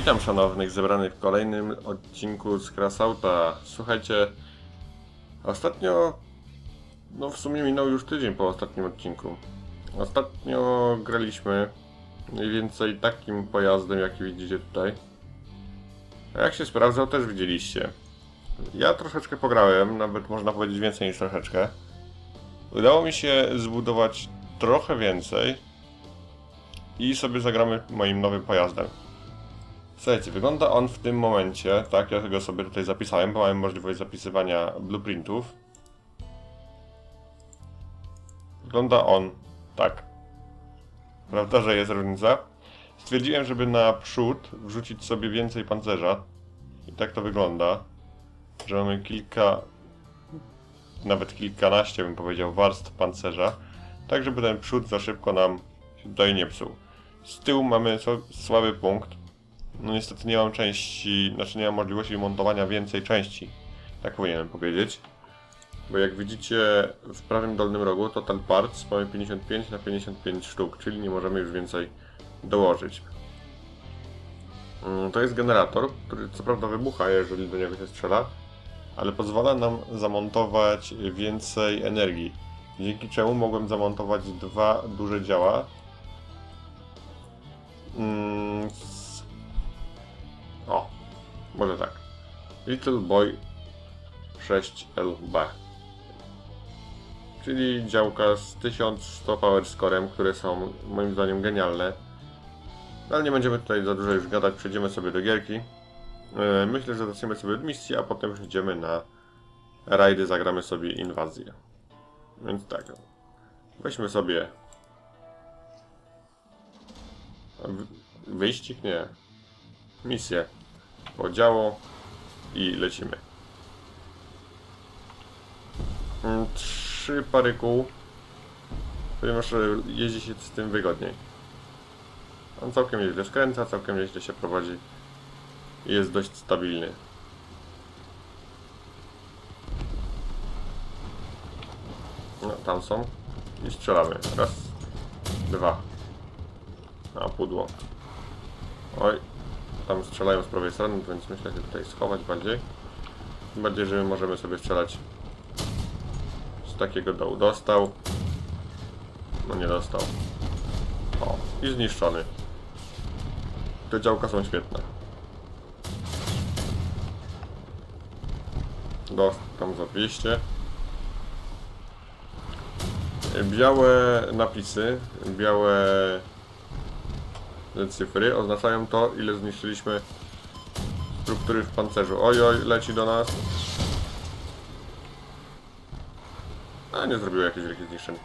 Witam szanownych zebranych w kolejnym odcinku z Krasauta. Słuchajcie, ostatnio, no w sumie minął już tydzień po ostatnim odcinku. Ostatnio graliśmy mniej więcej takim pojazdem, jaki widzicie tutaj. A jak się sprawdzał, też widzieliście. Ja troszeczkę pograłem, nawet można powiedzieć więcej niż troszeczkę. Udało mi się zbudować trochę więcej i sobie zagramy moim nowym pojazdem. Słuchajcie, wygląda on w tym momencie, tak, ja tego sobie tutaj zapisałem, bo mamy możliwość zapisywania blueprintów. Wygląda on tak. Prawda, że jest różnica? Stwierdziłem, żeby na przód wrzucić sobie więcej pancerza. I tak to wygląda. Że mamy kilka, nawet kilkanaście bym powiedział, warstw pancerza. Tak, żeby ten przód za szybko nam się tutaj nie psuł. Z tyłu mamy sła- słaby punkt. No niestety nie mam części, znaczy nie mam możliwości montowania więcej części. Tak powinienem powiedzieć. Bo jak widzicie w prawym dolnym rogu Total Parts mamy 55 na 55 sztuk, czyli nie możemy już więcej dołożyć. Mm, To jest generator, który co prawda wybucha, jeżeli do niego się strzela, ale pozwala nam zamontować więcej energii. Dzięki czemu mogłem zamontować dwa duże działa. Może tak. Little Boy 6LB. Czyli działka z 1100 power scorem, które są moim zdaniem genialne. No, Ale nie będziemy tutaj za dużo już gadać, przejdziemy sobie do gierki. E, Myślę, że zaczniemy sobie od misji, a potem przejdziemy na rajdy, zagramy sobie inwazję. Więc tak. Weźmy sobie wyścig, nie. Misję. Podziało i lecimy. Mm, Trzy pary kół, ponieważ e, jeździ się z tym wygodniej. On całkiem nieźle skręca, całkiem nieźle się prowadzi i jest dość stabilny. No, tam są. I strzelamy. Raz, dwa. A, pudło. Oj, tam strzelają z prawej strony, więc myślę, że tutaj schować bardziej. Tym bardziej, że my możemy sobie strzelać z takiego dołu. Dostał. No nie dostał. O, i zniszczony. Te działka są świetne. Dostał tam za 200. Białe napisy, białe cyfry oznaczają to, ile zniszczyliśmy struktury w pancerzu. Oj, oj, leci do nas. A nie zrobiło jakichś wielkich zniszczeń.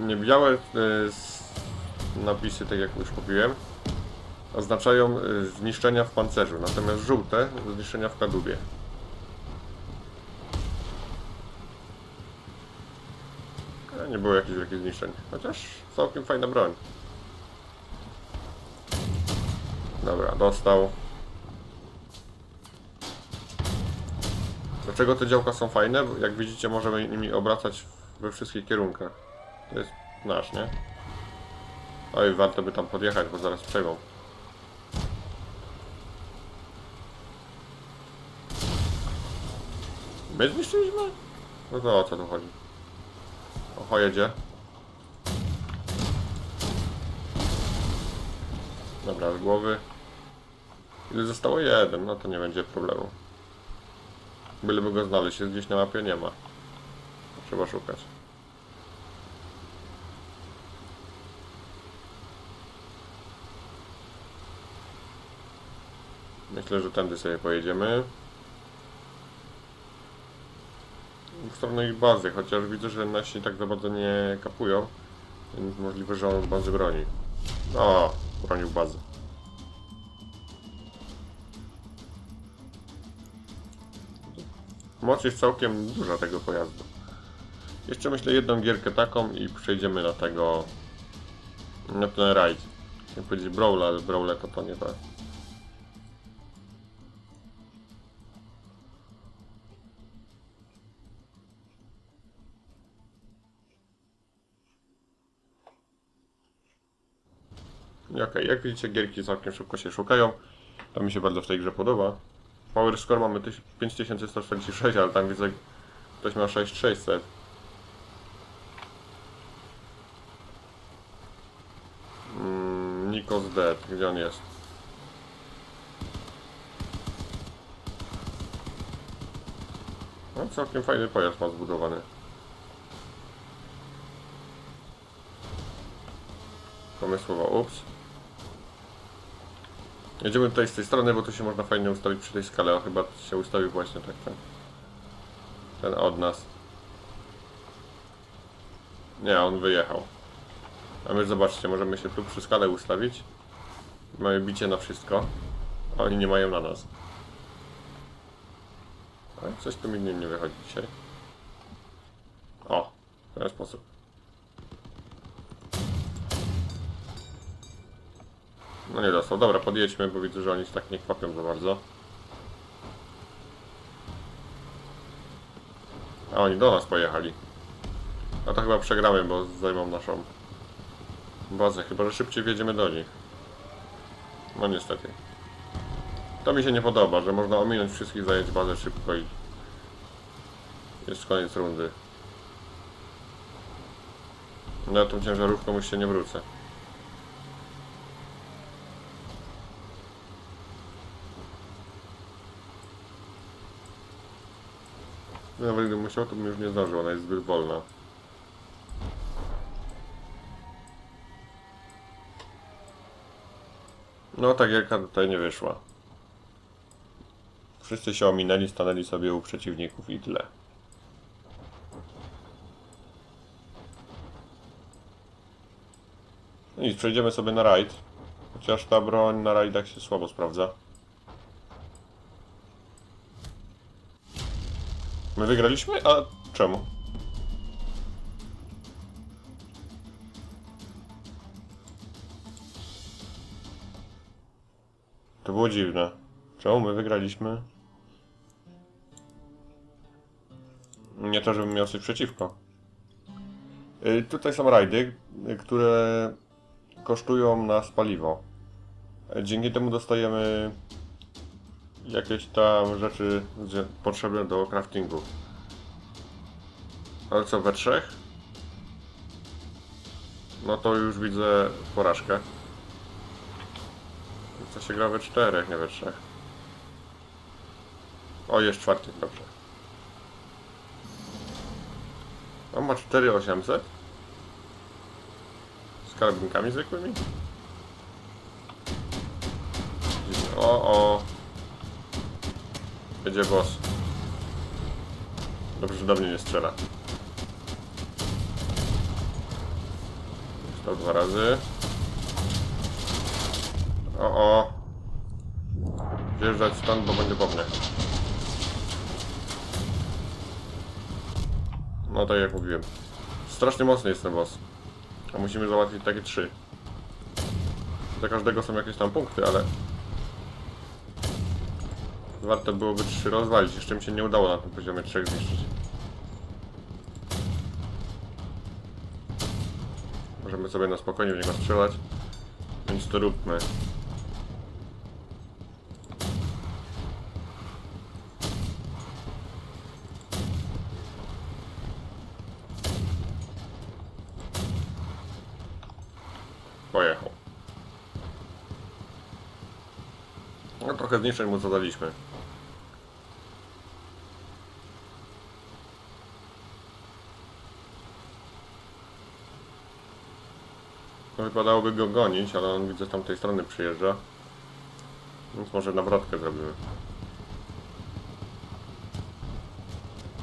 Nie białe y, napisy, tak jak już mówiłem, oznaczają y, zniszczenia w pancerzu, natomiast żółte zniszczenia w kadłubie. A nie było jakichś wielkich zniszczeń, chociaż całkiem fajna broń. Dobra, dostał. Dlaczego te działka są fajne? Jak widzicie możemy nimi obracać we wszystkich kierunkach. To jest nasz, nie? Oj, warto by tam podjechać, bo zaraz przejmą. My zniszczyliśmy? No to o co tu chodzi? Oho, jedzie. Dobra, z głowy. Ile zostało? Jeden, no to nie będzie problemu. Byleby go znaleźć, jest gdzieś na mapie, nie ma. Trzeba szukać. Myślę, że tędy sobie pojedziemy. W stronę ich bazy, chociaż widzę, że nasi tak za bardzo nie kapują. Więc możliwe, że on bazy broni. O, bronił bazy. Moc jest całkiem duża tego pojazdu. Jeszcze myślę jedną gierkę taką i przejdziemy na tego... na ten rajd. Chciałem powiedzieć Brawla, ale Brawle to to nie. I Okej, jak widzicie gierki całkiem szybko się szukają. To mi się bardzo w tej grze podoba. Power score mamy tyś- 5146, ale tam widzę ktoś ma 6600. Mm, Nikos Dead, gdzie on jest? No, całkiem fajny pojazd ma zbudowany. Pomysłowo, ups. Jedziemy tutaj z tej strony, bo tu się można fajnie ustawić przy tej skale. O, chyba się ustawił właśnie tak ten. Ten od nas. Nie, on wyjechał. A my zobaczcie, możemy się tu przy skale ustawić. Mamy bicie na wszystko. A oni nie mają na nas. Coś tu mi nie wychodzi dzisiaj. O, w ten sposób. No nie dostał. Dobra, podjedźmy, bo widzę, że oni się tak nie kwapią za bardzo. A oni do nas pojechali. A to chyba przegramy, bo zajmą naszą bazę. Chyba, że szybciej wjedziemy do nich. No niestety. To mi się nie podoba, że można ominąć wszystkich, zająć bazę szybko i jest koniec rundy. No tą ciężarówką już się nie wrócę. Nawet gdybym musiał, to bym już nie zdążył, ona jest zbyt wolna. No tak jak tutaj nie wyszła. Wszyscy się ominęli, stanęli sobie u przeciwników i tyle. No Nic, przejdziemy sobie na rajd. Chociaż ta broń na rajdach się słabo sprawdza. My wygraliśmy? A czemu? To było dziwne. Czemu my wygraliśmy? Nie to, żebym miał coś przeciwko. Y, tutaj są rajdy, y, które kosztują nas paliwo. Y, Dzięki temu dostajemy jakieś tam rzeczy potrzebne do craftingu. Ale co, we trzech? No to już widzę porażkę. Co się gra we czterech, nie we trzech. O, jest czwarty, dobrze. On ma 4800? Z karabinkami zwykłymi? O, o. Jedzie boss. Dobrze, że do mnie nie strzela. Stał dwa razy. O, o. Wjeżdżać stąd, bo będzie po mnie. No tak jak mówiłem. Strasznie mocny jest ten boss. A musimy załatwić takie trzy. Za każdego są jakieś tam punkty, ale... Warto byłoby trzy rozwalić. Jeszcze mi się nie udało na tym poziomie trzech zniszczyć. Możemy sobie na spokojnie w niego strzelać. Więc to róbmy. Pojechał. No trochę zniszczeń mu zadaliśmy. Wypadałoby go gonić, ale on widzę z tamtej strony przyjeżdża. Więc może nawrotkę zrobimy.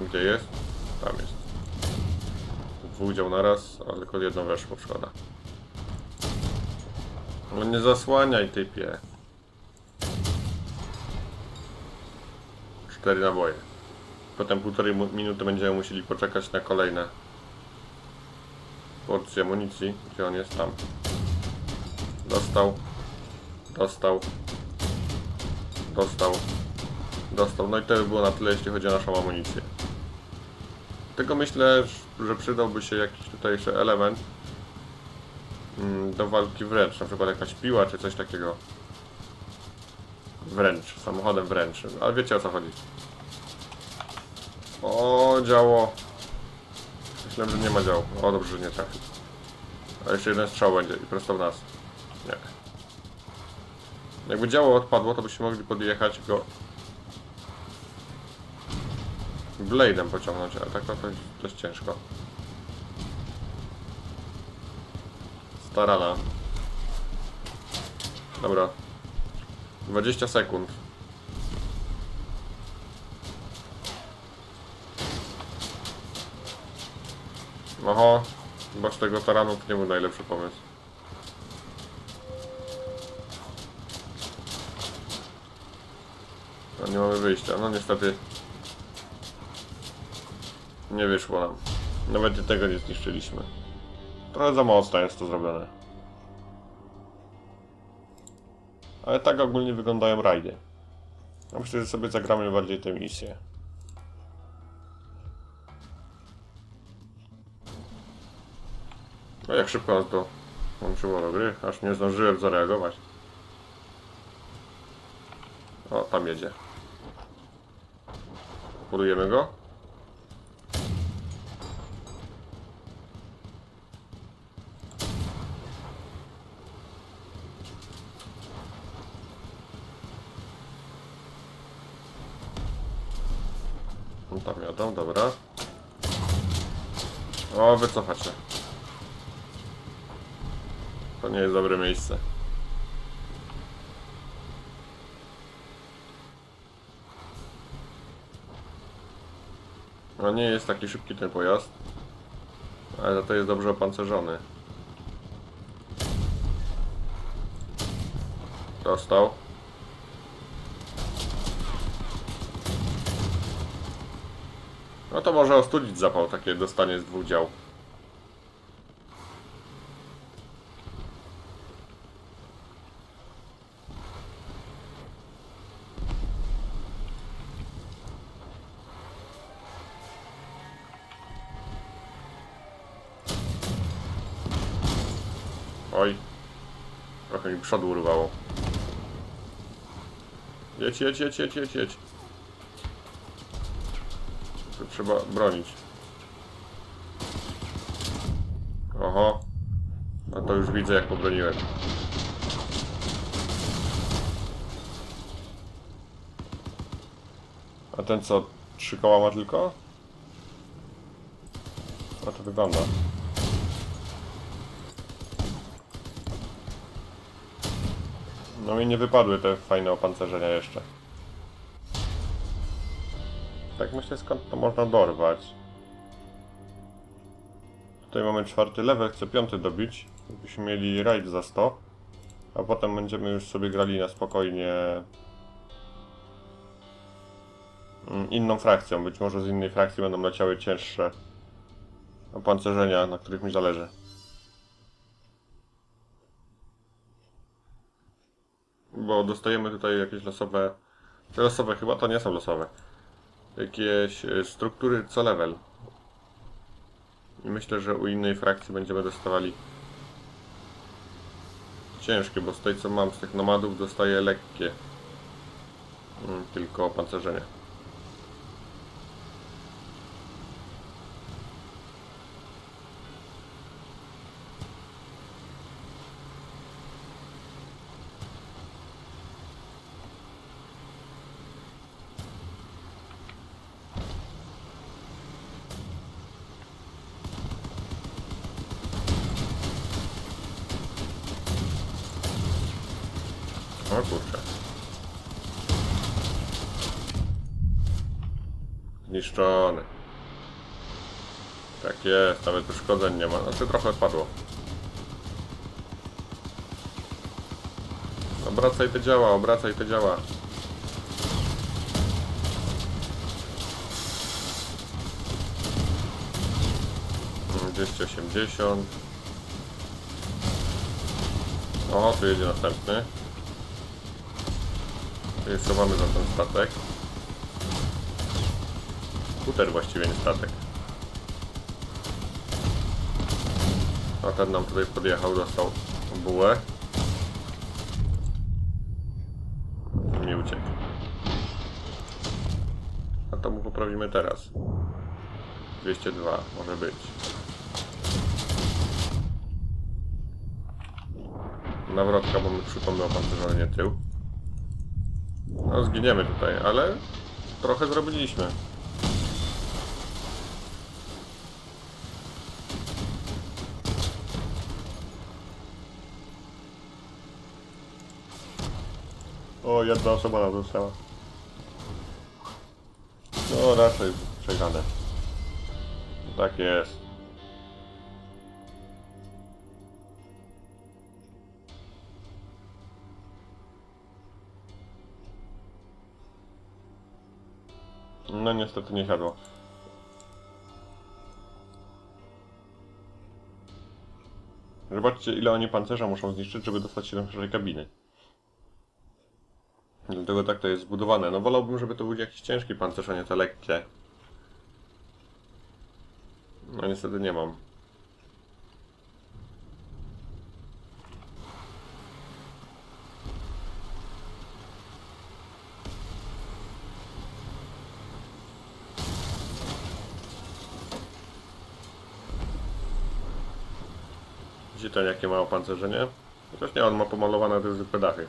Gdzie jest? Tam jest. Dwóch dział naraz, ale tylko jedno weszło, szkoda. No nie zasłaniaj typie. Cztery naboje. Potem półtorej minuty będziemy musieli poczekać na kolejne porcje amunicji. Gdzie on jest? Tam. Dostał. Dostał. Dostał. Dostał. No i to by było na tyle, jeśli chodzi o naszą amunicję. Tego myślę, że przydałby się jakiś tutejszy element mm, do walki wręcz, na przykład jakaś piła czy coś takiego. Wręcz, samochodem wręcz. Ale wiecie o co chodzi. O, działo. Myślałem, że nie ma działu. O, dobrze, że nie trafił. A jeszcze jeden strzał będzie i prosto w nas. Nie. Jakby działo odpadło, to byśmy mogli podjechać go Blade'em pociągnąć, ale tak to jest dość ciężko. Starana. Dobra. 20 sekund. Oho, chyba z tego taranu to nie był najlepszy pomysł. No nie mamy wyjścia, no niestety nie wyszło nam. Nawet tego nie zniszczyliśmy. Trochę za mocno jest to zrobione. Ale tak ogólnie wyglądają rajdy. Ja myślę, że sobie zagramy bardziej tę misję. Jak szybko nas to włączyło do gry, aż nie zdążyłem zareagować. O, tam jedzie. Budujemy go. No tam jadą, dobra. O, wycofać się. To nie jest dobre miejsce. No nie jest taki szybki ten pojazd. Ale za to jest dobrze opancerzony. Dostał. No to może ostudzić zapał takie dostanie z dwóch dział. Oj. Trochę mi przodu urwało. Jedź, jedź, jedź, jedź, jedź, jedź. Trzeba bronić. Oho. No to już widzę jak pobroniłem. A ten co? Trzy koła ma tylko? A to wygląda. No mi nie wypadły te fajne opancerzenia jeszcze. Tak myślę skąd to można dorwać. Tutaj mamy czwarty level, chcę piąty dobić. Byśmy mieli raid za 100. A potem będziemy już sobie grali na spokojnie mm, inną frakcją. Być może z innej frakcji będą leciały cięższe opancerzenia, na których mi zależy. Bo dostajemy tutaj jakieś losowe. Losowe chyba to nie są losowe. Jakieś e, struktury co level. I myślę, że u innej frakcji będziemy dostawali ciężkie, bo z tej co mam z tych nomadów dostaję lekkie. Mm, Tylko opancerzenie. O kurczę. Zniszczony. Tak jest, nawet uszkodzeń nie ma. Znaczy trochę odpadło. Obracaj te działa, obracaj te działa. Mm, 280. O, tu jedzie następny. Rejestrowany za ten statek. Skuter właściwie, nie statek. A ten nam tutaj podjechał, dostał bułę. Nie uciekł. A to mu poprawimy teraz. 202 może być. Nawrotka, bo mi przypomniał pan tył. No zginiemy tutaj, ale trochę zrobiliśmy. O, jedna osoba nam została. No raczej przegrane. Tak jest. No niestety nie siadło. Zobaczcie ile oni pancerza muszą zniszczyć, żeby dostać się do naszej kabiny. Dlatego tak to jest zbudowane. No wolałbym, żeby to był jakiś ciężki pancerz, a nie te lekkie. No niestety nie mam. Widzicie ten jakie ma opancerzenie? Chociaż nie, on ma pomalowane te zwykłe dachy.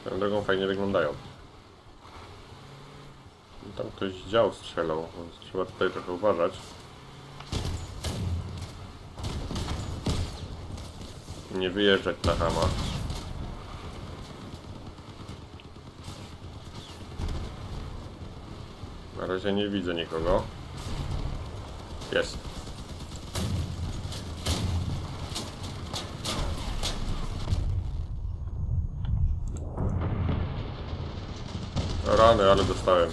Swoją drogą fajnie wyglądają. Tam ktoś dział strzelał, więc trzeba tutaj trochę uważać. Nie wyjeżdżać na hama. Na razie nie widzę nikogo. Jest. Rany, ale dostałem.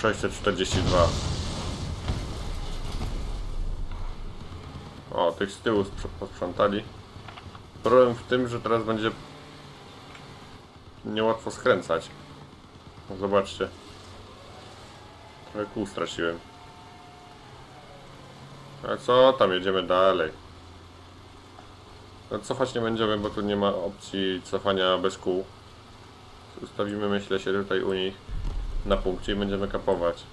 Sześćset czterdzieści dwa. O, tych z tyłu sprz- posprzątali. Problem w tym, że teraz będzie niełatwo skręcać. Zobaczcie. Trochę kół straciłem. A co tam, jedziemy dalej. No, cofać nie będziemy, bo tu nie ma opcji cofania bez kół. Ustawimy, myślę, się tutaj u nich na punkcie i będziemy kapować.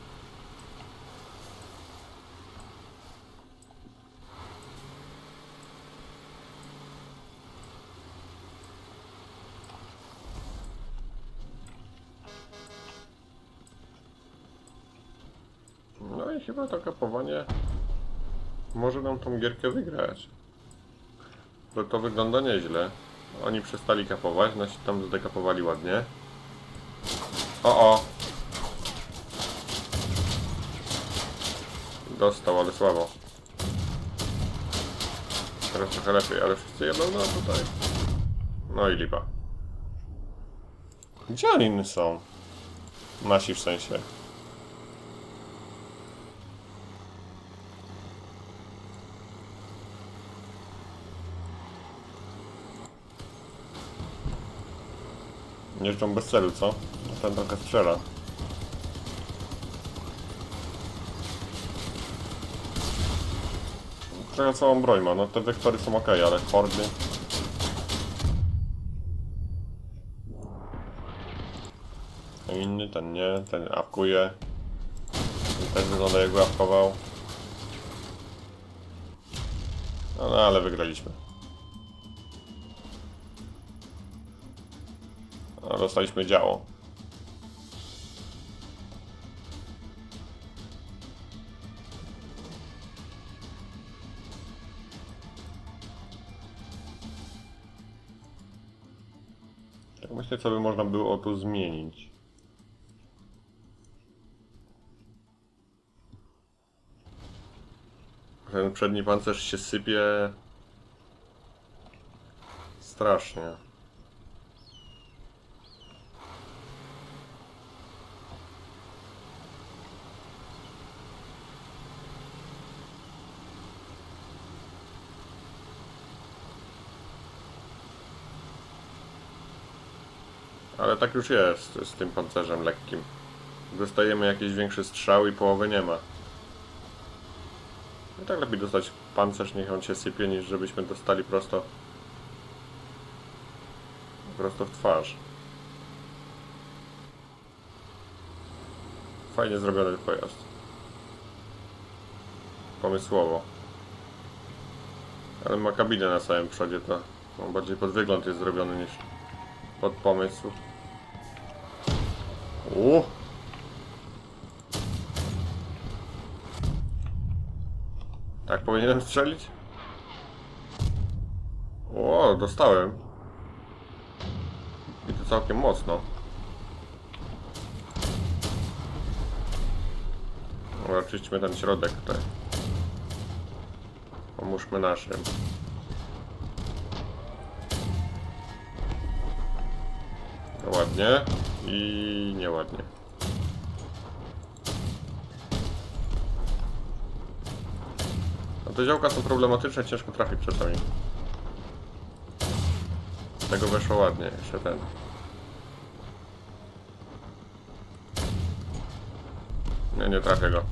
No i chyba to kapowanie może nam tą gierkę wygrać. Bo to wygląda nieźle. Oni przestali kapować, nasi tam zdekapowali ładnie. O o! Dostał, ale słabo. Teraz trochę lepiej, ale wszyscy jedą no tutaj. No i lipa. Gdzie oni są? Nasi w sensie. Jeżdżą bez celu, co? Ten trochę strzela. Trochę całą broń ma, no te wektory są ok, ale hordy... Ten inny, ten nie, ten awkuje. Ten też wygląda jakby awkował. No, no ale wygraliśmy. Dostaliśmy działo. Tak myślę, co by można było tu zmienić. Ten przedni pancerz się sypie strasznie. Ale tak już jest z tym pancerzem lekkim. Dostajemy jakiś większy strzał i połowy nie ma. I tak lepiej dostać pancerz, niech on się sypie, niż żebyśmy dostali prosto prosto w twarz. Fajnie zrobiony pojazd. Pomysłowo. Ale ma kabinę na samym przodzie, to bardziej pod wygląd jest zrobiony niż pod pomysł. Uuu. Tak powinienem strzelić? O, dostałem. I to całkiem mocno. Dobra, oczyśćmy ten środek tutaj. Pomóżmy naszym. Ładnie i nieładnie. No te działka są problematyczne, ciężko trafić czasami. Tego weszło ładnie, jeszcze ten. Nie, nie trafię go.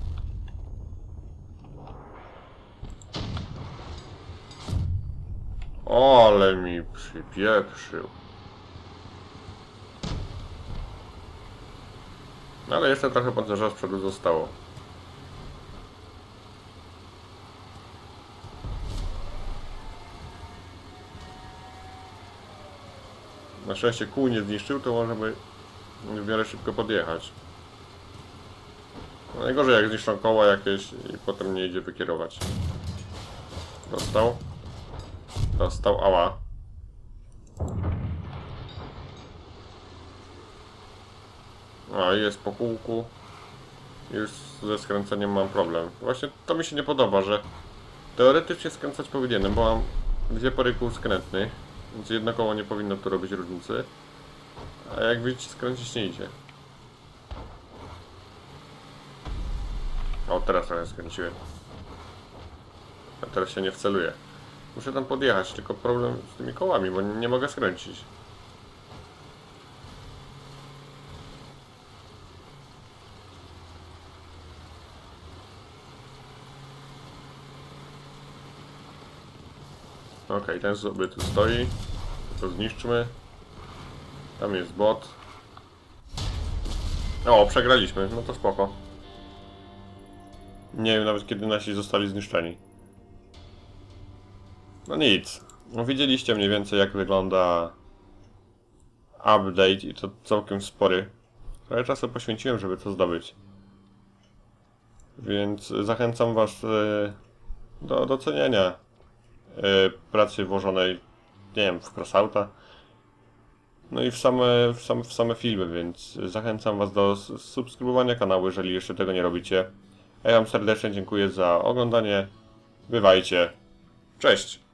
Ale mi przypieprzył. No ale jeszcze trochę pancerza z przodu zostało. Na szczęście kół nie zniszczył, to możemy w miarę szybko podjechać. No najgorzej jak zniszczą koła jakieś i potem nie idzie wykierować. Dostał. Dostał, ała. A, jest po kółku. Już ze skręceniem mam problem. Właśnie to mi się nie podoba, że teoretycznie skręcać powinienem, bo mam dwie pary kół skrętnych, więc jedno koło nie powinno tu robić różnicy. A jak widzicie, skręcić nie idzie. O, teraz trochę skręciłem. A teraz się nie wceluję. Muszę tam podjechać, tylko problem z tymi kołami, bo nie mogę skręcić. Okej, ten sobie tu stoi. To zniszczmy. Tam jest bot. O, przegraliśmy, no to spoko. Nie wiem nawet kiedy nasi zostali zniszczeni. No nic. No widzieliście mniej więcej jak wygląda update i to całkiem spory. Trochę czasu poświęciłem, żeby to zdobyć. Więc zachęcam was e, do doceniania pracy włożonej, nie wiem, w Crossouta. No i w same, w, same, w same filmy, więc zachęcam was do subskrybowania kanału, jeżeli jeszcze tego nie robicie. Ja wam serdecznie dziękuję za oglądanie. Bywajcie. Cześć!